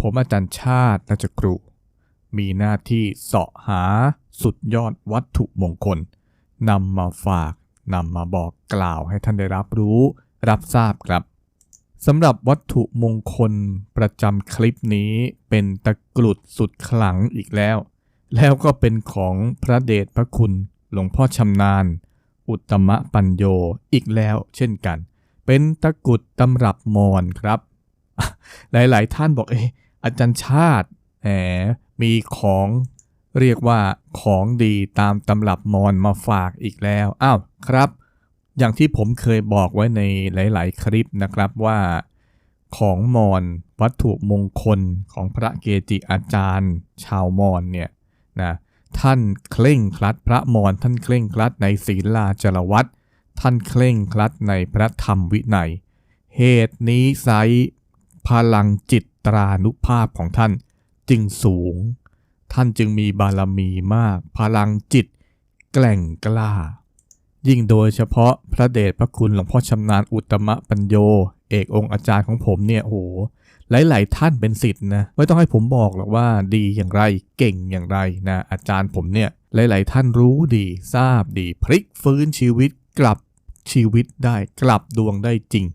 ผมอาจารย์ชาติราชครูมีหน้าที่เสาะหาสุดยอดวัตถุมงคลนำมาฝากนำมาบอกกล่าวให้ท่านได้รับรู้ รับทราบครับสำหรับวัตถุมงคลประจำคลิปนี้เป็นตะกรุดสุดขลังอีกแล้ว แล้วก็เป็นของพระเดชพระคุณหลวงพ่อชำนาญ อุตตมะปัญโยอีกแล้วเช่นกัน เป็นตะกรุดตำรับมอญครับ หลายๆท่านบอกเอ๊ะ อาจารย์ชาติแหมมีของเรียกว่าของดีตามตำรับมอญมาฝากอีกแล้ว อ้าวครับ อย่างที่ผมเคยบอกไว้ในหลาย ๆ คลิปนะครับว่า ของมอญวัตถุมงคลของพระเกจิอาจารย์ ชาวมอญเนี่ยนะท่านเคร่งครัดพระมอญท่านเคร่งครัดในศีลาจรวัตท่านเคร่งครัดในพระธรรมวินัย เหตุนี้ไซพลังจิต ตรานุภาพของท่านจึงสูง ท่านจึงมีบารมีมาก พลังจิต แกล่งกล้า ยิ่งโดยเฉพาะพระเดชพระคุณหลวงพ่อชำนาญอุตมะปัญโย เอกองค์อาจารย์ของผมเนี่ยโอ้โหหลาย ๆ ท่านเป็นสิทธิ์นะไม่ต้องให้ผมบอกหรอกว่าดีอย่างไรเก่งอย่างไรนะอาจารย์ผมเนี่ยหลาย ๆ ท่านรู้ดีทราบดีพลิกฟื้นชีวิตกลับชีวิตได้กลับดวงได้จริง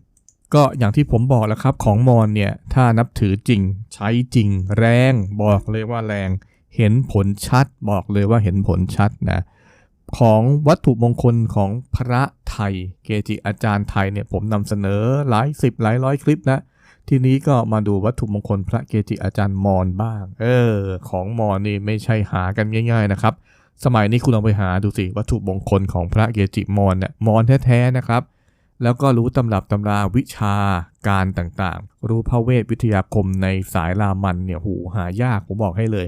ก็อย่างที่ผมบอกแล้วครับของมอนเนี่ยถ้านับถือจริง ใช้จริง แรงบอกเลยว่าแรง เห็นผลชัด บอกเลยว่าเห็นผลชัดนะของวัตถุมงคลของพระไทย เกจิอาจารย์ไทยเนี่ยผมนำเสนอหลายสิบหลายร้อยคลิปนะทีนี้ก็มาดูวัตถุมงคลพระเกจิอาจารย์มอนบ้าง เออ ของมอนนี่ไม่ใช่หากันง่ายๆนะครับ สมัยนี้คุณลองไปหาดูสิวัตถุมงคลของพระเกจิมอนเนี่ยมอนแท้ๆนะครับ แล้วก็รู้ตำรับตำราวิชาการต่างๆ รู้พระเวทวิทยาคมในสายรามันเนี่ยหูหายากผมบอกให้เลย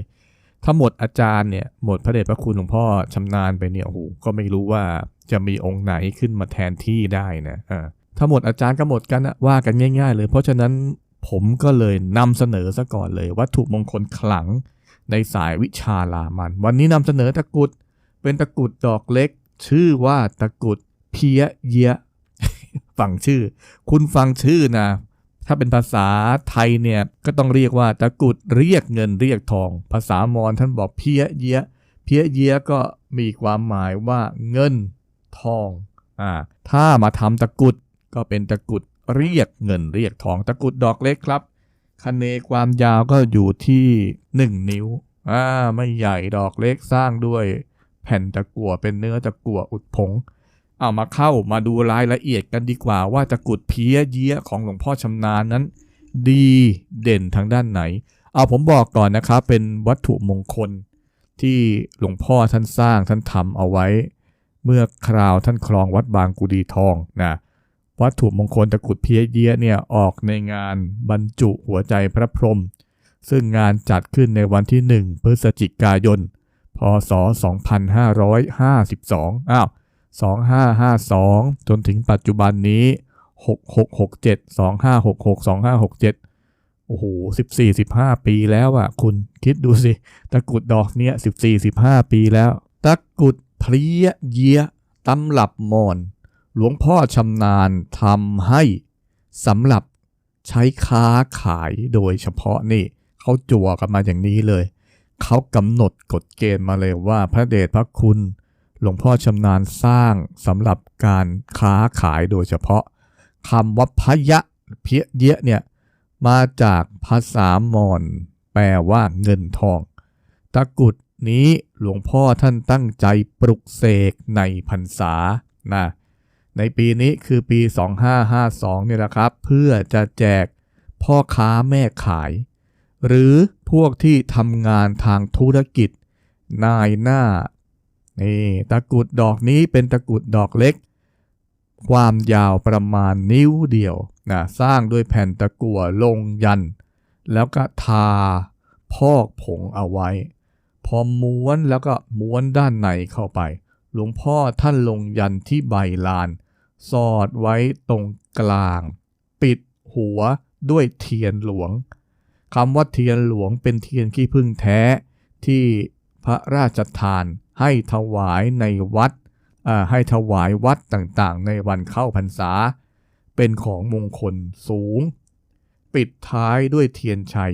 ถ้าหมดอาจารย์เนี่ยหมดพระเดชพระคุณหลวงพ่อชำนาญไปเนี่ยหูก็ไม่รู้ว่าจะมีองค์ไหนขึ้นมาแทนที่ได้นะอ่าถ้าหมดอาจารย์ก็หมดกันนะว่ากันง่าย ๆ เลย เพราะฉะนั้นผมก็เลยนำเสนอซะก่อนเลย วัตถุมงคลขลังในสายวิชารามัน วันนี้นำเสนอตะกุดเป็นตะกุดดอกเล็ก ชื่อว่าตะกุดเพียเยะ ฟังชื่อ คุณฟังชื่อนะ ถ้าเป็นภาษาไทยเนี่ยก็ต้องเรียกว่าตะกุดเรียกเงินเรียกทอง ภาษามอญท่านบอกเพี้ยเยียเพี้ยเยียก็มีความหมายว่าเงินทองอ่าถ้ามาทำตะกุดก็เป็นตะกุดเรียกเงินเรียกทองตะกุดดอกเล็กครับคะเนความยาวก็อยู่ที่ 1 นิ้วอ่าไม่ใหญ่ดอกเล็กสร้างด้วย แผ่นตะกั่วเป็นเนื้อตะกั่วอุดผง เอามาเข้ามาดูรายละเอียดกันดีกว่าว่าตะกุดเพี้ยเยี้ยของหลวงพ่อชำนาญนั้น ดีเด่นทางด้านไหน เอาผมบอกก่อนนะครับเป็นวัตถุมงคลที่หลวงพ่อท่านสร้างท่านทำเอาไว้ เมื่อคราวท่านครองวัดบางกุดีทองนะวัตถุมงคลตะกุดเพี้ยเยี้ยเนี่ยออกในงานบรรจุหัวใจพระพรหมซึ่งงานจัดขึ้นในวันที่ 1 พฤศจิกายน พศ 2552 อ้าว 2552 จนถึงปัจจุบันนี้ 6667 2566 2567 โอ้โห 14 15 ปีแล้วอะคุณคิดดูสิ ตะกุดดอกเนี้ย 14 15 ปีแล้ว ตะกุดเพลียเยียตำรับมอน หลวงพ่อชำนาญทำให้สำหรับใช้ค้าขายโดยเฉพาะนี่เขาจั่วกันมาอย่างนี้เลย เขากำหนดกฎเกณฑ์มาเลยว่าพระเดชพระคุณ หลวงพ่อชำนาญสร้างสำหรับการค้าขายโดยเฉพาะคำว่าพยะเพียเยะเนี่ยมาจากภาษามอญแปลว่าเงินทอง ตะกุดนี้หลวงพ่อท่านตั้งใจปลุกเสกในพรรษานะในปีนี้คือปี 2552เนี่ยแหละครับ เพื่อจะแจกพ่อค้าแม่ขาย หรือพวกที่ทำงานทางธุรกิจ นายหน้า นี่ตะกุดดอกนี้เป็นตะกุดดอกเล็ก ความยาวประมาณนิ้วเดียวนะสร้างด้วยแผ่นตะกั่วลงยัน แล้วก็ทาพอกผงเอาไว้ พอม้วนแล้วก็ม้วนด้านในเข้าไป หลวงพ่อท่านลงยันที่ใบลาน สอดไว้ตรงกลาง ปิดหัวด้วยเทียนหลวงคำว่าเทียนหลวงเป็นเทียนขี้พึ่งแท้ที่พระราชทาน ให้ถวายในวัดให้ถวายวัดต่างๆ ในวันเข้าพรรษา เป็นของมงคลสูง ปิดท้ายด้วยเทียนชัย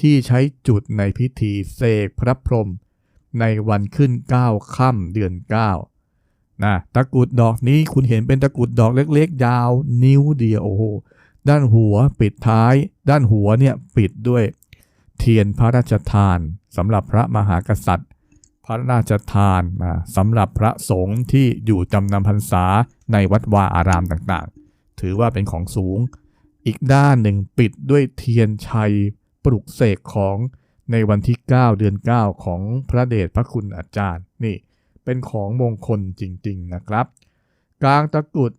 ที่ใช้จุดในพิธีเสกพระพรหมในวันขึ้น 9 ค่ำเดือน 9 นะตะกุดดอกนี้คุณเห็นเป็นตะกุดดอกเล็กๆ ยาว นิ้วเดียวโอ้โหด้านหัวปิดท้าย ด้านหัวเนี่ยปิดด้วย เทียนพระราชทานสำหรับพระมหากษัตริย์ พระราชทานมาสำหรับพระสงฆ์ที่อยู่จำนำพรรษาในวัดวาอารามต่างๆ ถือว่าเป็นของสูง อีกด้านหนึ่งปิดด้วยเทียนชัยปลุกเสกของในวันที่ 9 เดือน 9 ของพระเดชพระคุณอาจารย์นี่เป็นของมงคลจริงๆนะครับ กลางตะกุด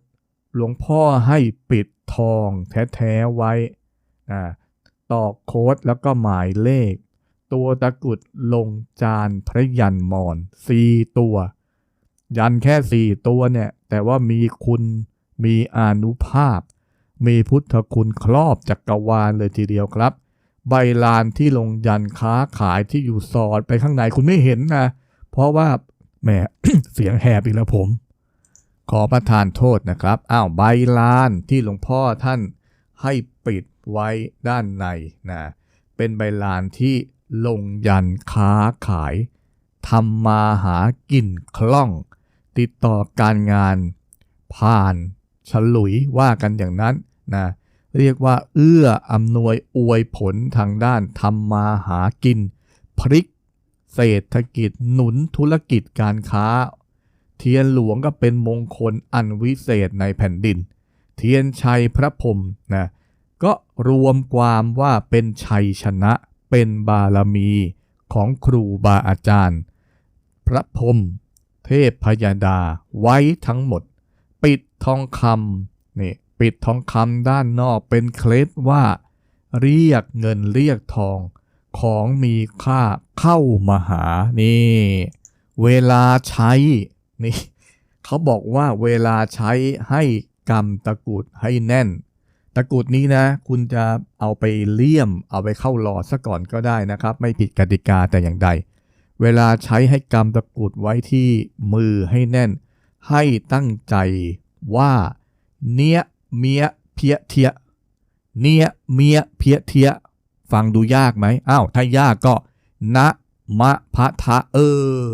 หลวงพ่อให้ปิดทองแท้ๆไว้ตอกโค้ดแล้วก็หมายเลข ตัวตะกุดลงจานพระยันมอนสี่ตัว ยันแค่สี่ตัวเนี่ย แต่ว่ามีคุณมีอนุภาพ มีพุทธคุณครอบจักกรวาลเลยทีเดียวครับ ใบลานที่ลงยันค้าขายที่อยู่สอดไปข้างในคุณไม่เห็นนะ เพราะว่าแหมเสียงแหบอีกแล้วผม ขอประทานโทษนะครับอ้าวใบลานที่หลวงพ่อท่านให้ปิดไว้ด้านในนะเป็นใบลานที่ ลงยันค้าขายทำมาหากินคล่อง ติดต่อการงาน ผ่านฉลุยว่ากันอย่างนั้นนะเรียกว่าเอื้ออำนวยอวยผลทางด้านทำมาหากินพลิก เศรษฐกิจหนุนธุรกิจการค้า เทียนหลวงก็เป็นมงคลอันวิเศษในแผ่นดิน เทียนชัยพระพรมนะก็รวมความว่าเป็นชัยชนะ เป็นบารมีของครูบาอาจารย์ พระพรหมเทพพยดาไว้ทั้งหมด ปิดทองคำนี่ปิดทองคำด้านนอกเป็นเคล็ดว่า เรียกเงินเรียกทองของมีค่าเข้ามาหานี่ เวลาใช้นี่เขาบอกว่าเวลาใช้ให้กำตะกุดให้แน่น ตะกรุดนี้นะ คุณจะเอาไปเลี่ยมเอาไปเข้าหลอดซะก่อนก็ได้นะครับ ไม่ผิดกติกาแต่อย่างใด เวลาใช้ให้กำตะกรุดไว้ที่มือให้แน่น ให้ตั้งใจว่า เนี้ยเมียเพียเทียเนี้ยเมียเพียเทียฟังดูยากไหมอ้าวถ้ายากก็ นะมะพะทะเออ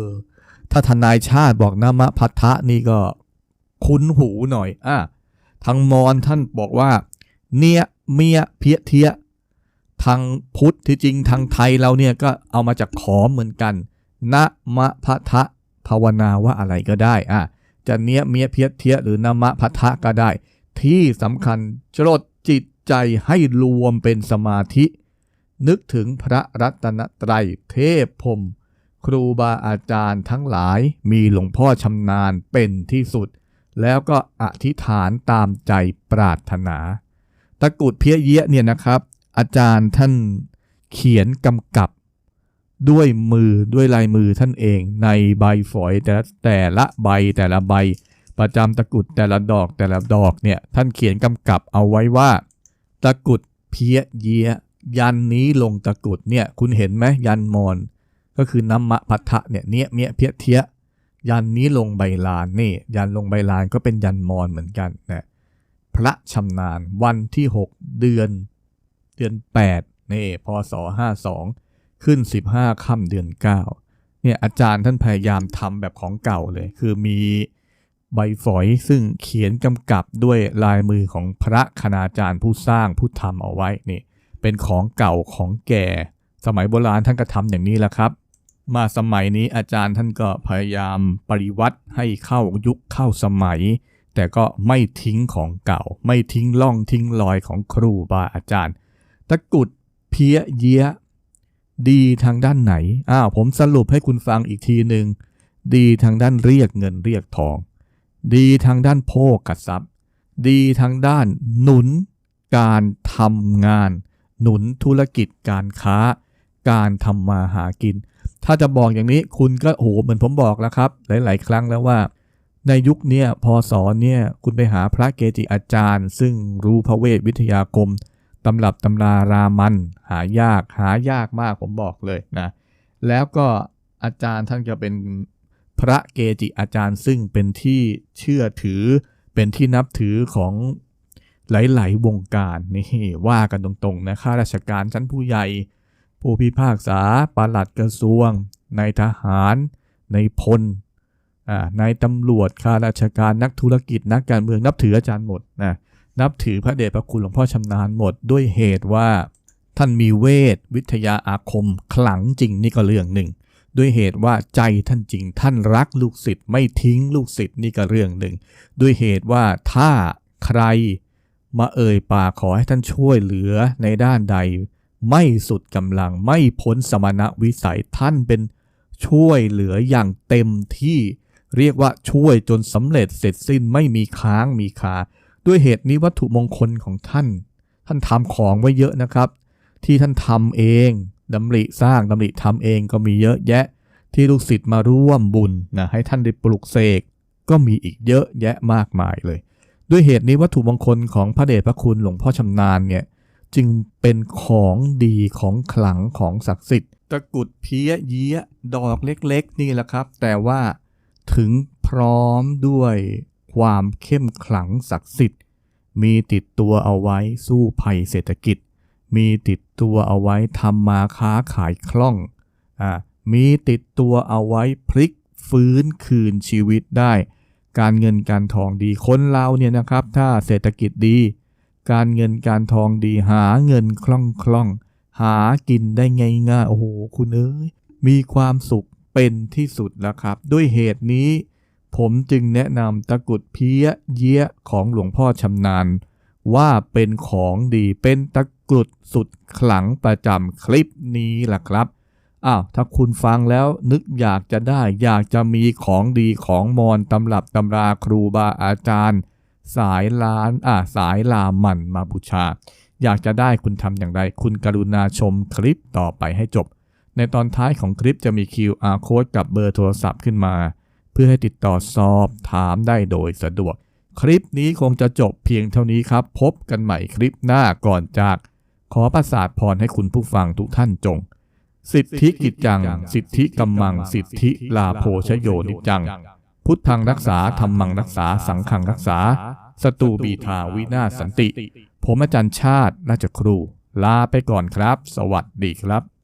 ถ้าทนายชาติบอกนะมะพัทะนี่ก็คุ้นหูหน่อยอะทางมอญท่านบอกว่า เนียเมียเพียเทียทางพุทธที่จริงทางไทยเราเนี่ยก็เอามาจากขอมเหมือนกันนะมะพะทะภาวนาว่าอะไรก็ได้อะจะเนี้ยเมียเพียเทียหรือนะมะพะทะก็ได้ ที่สำคัญจดจิตใจให้รวมเป็นสมาธิ นึกถึงพระรัตนตรัยเทพพรมครูบาอาจารย์ทั้งหลายมีหลวงพ่อชำนาญเป็นที่สุด แล้วก็อธิษฐานตามใจปรารถนา ตะกุดเพี้ยเยะเนี่ยนะครับ อาจารย์ท่านเขียนกำกับด้วยมือด้วยลายมือท่านเองในใบฝอยแต่ละแต่ละใบแต่ละใบ ประจำตะกุดแต่ละดอกแต่ละดอกเนี่ยท่านเขียนกำกับเอาไว้ว่า ตะกุดเพี้ยเยียยันนี้ลงตะกุดเนี่ยคุณเห็นไหมยันมอนก็คือน้ำมะพัทธะเนี่ยเนี้ยเมียเพี้ยเทียยันนี้ลงใบลานนี่ยันลงใบลานก็เป็นยันมอนเหมือนกันนะ พระชำนาญวันที่ 6 เดือน เดือน8นี่พศ52 ขึ้น 15ค่ำเดือน 9เนี่ยอาจารย์ท่านพยายามทำแบบของเก่าเลย คือมีใบฝอยซึ่งเขียนกำกับด้วยลายมือของพระคณาจารย์ผู้สร้างผู้ทำเอาไว้นี่เป็นของเก่าของแก่ สมัยโบราณท่านก็ทำอย่างนี้แหละครับ มาสมัยนี้อาจารย์ท่านก็พยายามปริวัติให้เข้ายุคเข้าสมัย แต่ก็ไม่ทิ้งของเก่า ไม่ทิ้งล่องทิ้งรอยของครูบาอาจารย์ ตะกุดเพี้ยเยี้ยดีทางด้านไหน อ้าว ผมสรุปให้คุณฟังอีกทีหนึ่ง ดีทางด้านเรียกเงินเรียกทอง ดีทางด้านโภคทรัพย์ ดีทางด้านหนุนการทำงาน หนุนธุรกิจการค้า การทำมาหากิน ถ้าจะบอกอย่างนี้คุณก็โอ้โหเหมือนผมบอกแล้วครับ หลาย ๆ ครั้งแล้วว่า ในยุคเนี้ยพศเนี่ยคุณไปหาพระเกจิอาจารย์ ซึ่งรู้พระเวทวิทยาคมตำรับตำรารามัน หายากหายากมากผมบอกเลยนะแล้วก็อาจารย์ท่านจะเป็นพระเกจิอาจารย์ซึ่งเป็นที่เชื่อถือเป็นที่นับถือของหลาย ๆ วงการนี่ว่ากันตรงๆนะข้าราชการชั้นผู้ใหญ่ ผู้พิพากษาปลัดกระทรวง ในายทหาร ในพล นายตำรวจข้าราชการนักธุรกิจนักการเมืองนับถืออาจารย์หมดนะนับถือพระเดชพระคุณหลวงพ่อชำนาญหมดด้วยเหตุว่า ท่านมีเวท วิทยาอาคม ขลังจริงนี่ก็เรื่องหนึ่ง ด้วยเหตุว่าใจท่านจริง ท่านรักลูกศิษย์ไม่ทิ้งลูกศิษย์นี่ก็เรื่องหนึ่ง ด้วยเหตุว่าถ้าใครมาเอ่ยปากขอให้ท่านช่วยเหลือในด้านใด ไม่สุดกำลังไม่พ้นสมณะวิสัยท่านเป็นช่วยเหลืออย่างเต็มที่ เรียกว่าช่วยจนสำเร็จเสร็จสิ้นไม่มีค้างมีคา ด้วยเหตุนี้วัตถุมงคลของท่าน ท่านทำของไว้เยอะนะครับ ที่ท่านทำเองดำริสร้างดำริทำเองก็มีเยอะแยะ ที่ลูกศิษย์มาร่วมบุญนะให้ท่านได้ปลุกเสกก็มีอีกเยอะแยะมากมายเลย ด้วยเหตุนี้วัตถุมงคลของพระเดชพระคุณหลวงพ่อชำนาญเนี่ยจึงเป็นของดีของขลังของศักดิ์สิทธิ์ตะกุดเพี้ยเยี้ยดอกเล็กๆ นี่แหละครับ แต่ว่า ถึงพร้อมด้วยความเข้มขลังศักดิ์สิทธิ์ มีติดตัวเอาไว้สู้ภัยเศรษฐกิจ มีติดตัวเอาไว้ทำมาค้าขายคล่องอ่ามีติดตัวเอาไว้พลิกฟื้นคืนชีวิตได้ การเงินการทองดีคนเราเนี่ยนะครับ ถ้าเศรษฐกิจดี การเงินการทองดีหาเงินคล่องคล่องหากินได้ง่ายๆโอ้โห คุณเอ้ยมีความสุข เป็นที่สุดแล้วครับ ด้วยเหตุนี้ ผมจึงแนะนำตะกรุดเพี้ยเยี้ยของหลวงพ่อชำนาญ ว่าเป็นของดีเป็นตะกรุดสุดขลังประจำคลิปนี้ล่ะครับอ้าวถ้าคุณฟังแล้วนึกอยากจะได้อยากจะมีของดีของมอนตำรับตำราครูบาอาจารย์ สายล้านอ่าสายลามันมาบูชา อยากจะได้คุณทำอย่างไร คุณกรุณาชมคลิปต่อไปให้จบ ในตอนท้ายของคลิปจะมี QR code กับเบอร์โทรศัพท์ขึ้นมา เพื่อให้ติดต่อสอบถามได้โดยสะดวก คลิปนี้คงจะจบเพียงเท่านี้ครับ พบกันใหม่คลิปหน้าก่อนจาก ขอประสาทพรให้คุณผู้ฟังทุกท่านจง สิทธิกิจจัง สิทธิกัมมัง สิทธิลาโภชโยนิจัง พุทธังรักษาธรรมังรักษา สังฆังรักษา สตูบีทาวินาศสันติ ผมอาจารย์ชาติน่าจะครู ลาไปก่อนครับ สวัสดีครับ